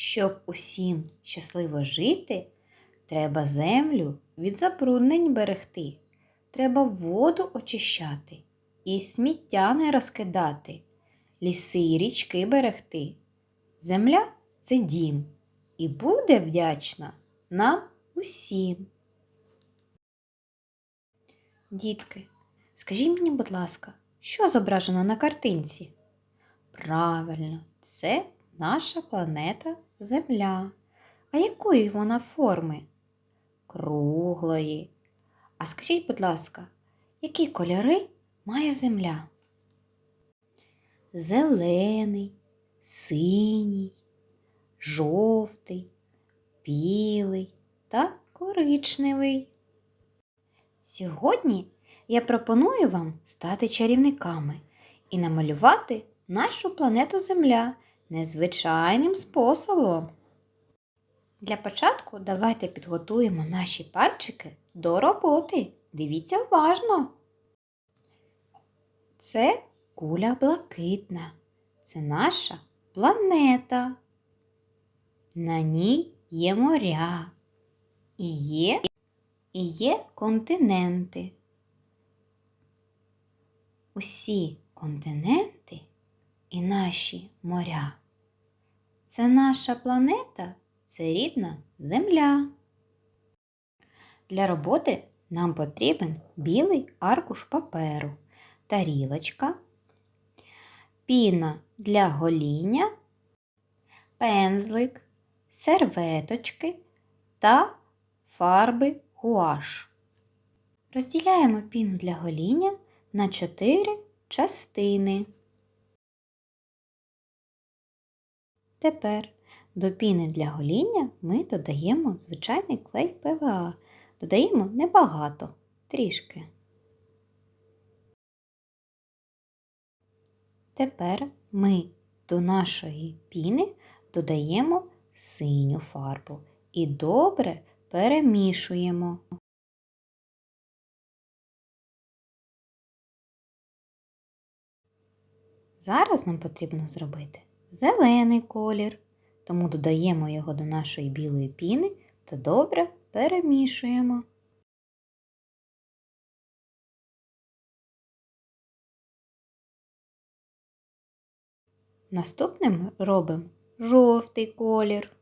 Щоб усім щасливо жити, треба землю від забруднень берегти, треба воду очищати і сміття не розкидати, ліси й річки берегти. Земля це дім і буде вдячна нам усім. Дітки, скажіть мені, будь ласка, що зображено на картинці? Правильно, це наша планета Земля. А якої вона форми? Круглої. А скажіть, будь ласка, які кольори має Земля? Зелений, синій, жовтий, білий та коричневий. Сьогодні я пропоную вам стати чарівниками і намалювати нашу планету Земля незвичайним способом. Для початку давайте підготуємо наші пальчики до роботи. Дивіться уважно. Це куля блакитна. Це наша планета. На ній є моря і є, і є континенти. Усі континенти і наші моря. Це наша планета, це рідна Земля. Для роботи нам потрібен білий аркуш паперу, тарілочка, піна для гоління, пензлик, серветочки та фарби гуаш. Розділяємо піну для гоління на 4 частини. Тепер до піни для гоління ми додаємо звичайний клей ПВА. Додаємо небагато, трішки. Тепер ми до нашої піни додаємо синю фарбу і добре перемішуємо. Зараз нам потрібно зробити зелений колір, тому додаємо його до нашої білої піни та добре перемішуємо. Наступним робимо жовтий колір.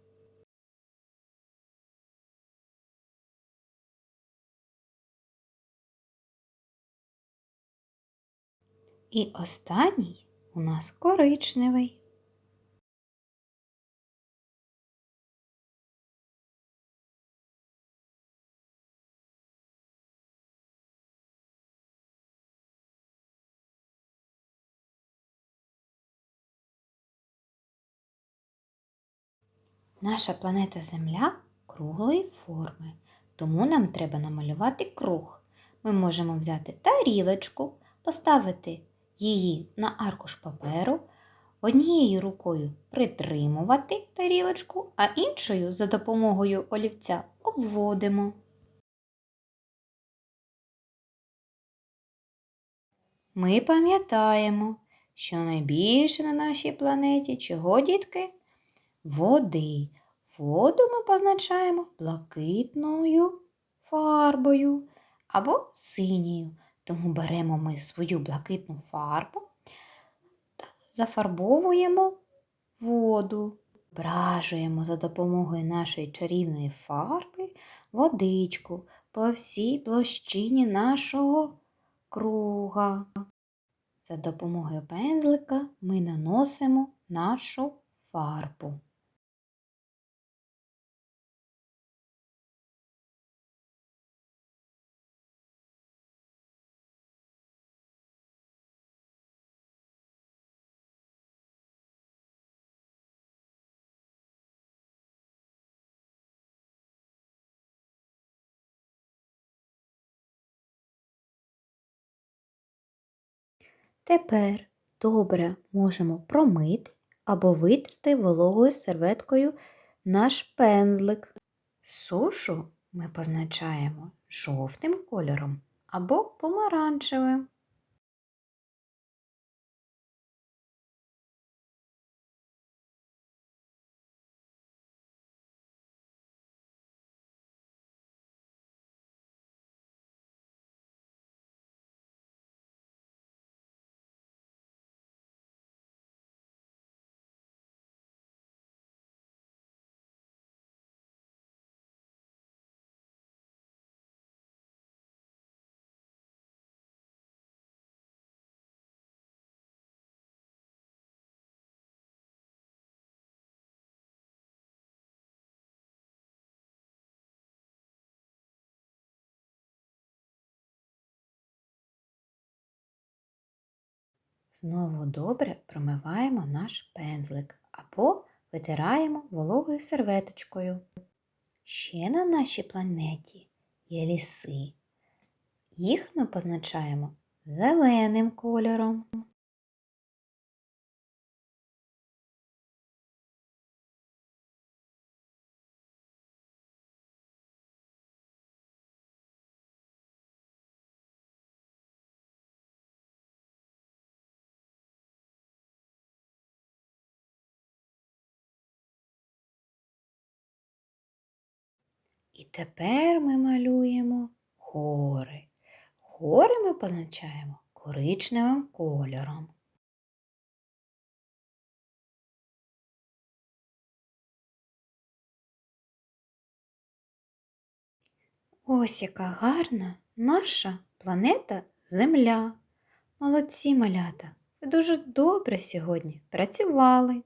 І останній у нас коричневий. Наша планета Земля круглої форми, тому нам треба намалювати круг. Ми можемо взяти тарілочку, поставити її на аркуш паперу, однією рукою притримувати тарілочку, а іншою за допомогою олівця обводимо. Ми пам'ятаємо, що найбільше на нашій планеті чого, дітки? Води. Воду ми позначаємо блакитною фарбою або синьою. Тому беремо ми свою блакитну фарбу та зафарбовуємо воду. Бражуємо за допомогою нашої чарівної фарби водичку по всій площині нашого круга. За допомогою пензлика ми наносимо нашу фарбу. Тепер добре можемо промити або витерти вологою серветкою наш пензлик. Сушу ми позначаємо жовтим кольором або помаранчевим. Знову добре промиваємо наш пензлик або витираємо вологою серветочкою. Ще на нашій планеті є ліси. Їх ми позначаємо зеленим кольором. І тепер ми малюємо гори. Гори ми позначаємо коричневим кольором. Ось яка гарна наша планета Земля. Молодці малята! Ви дуже добре сьогодні працювали.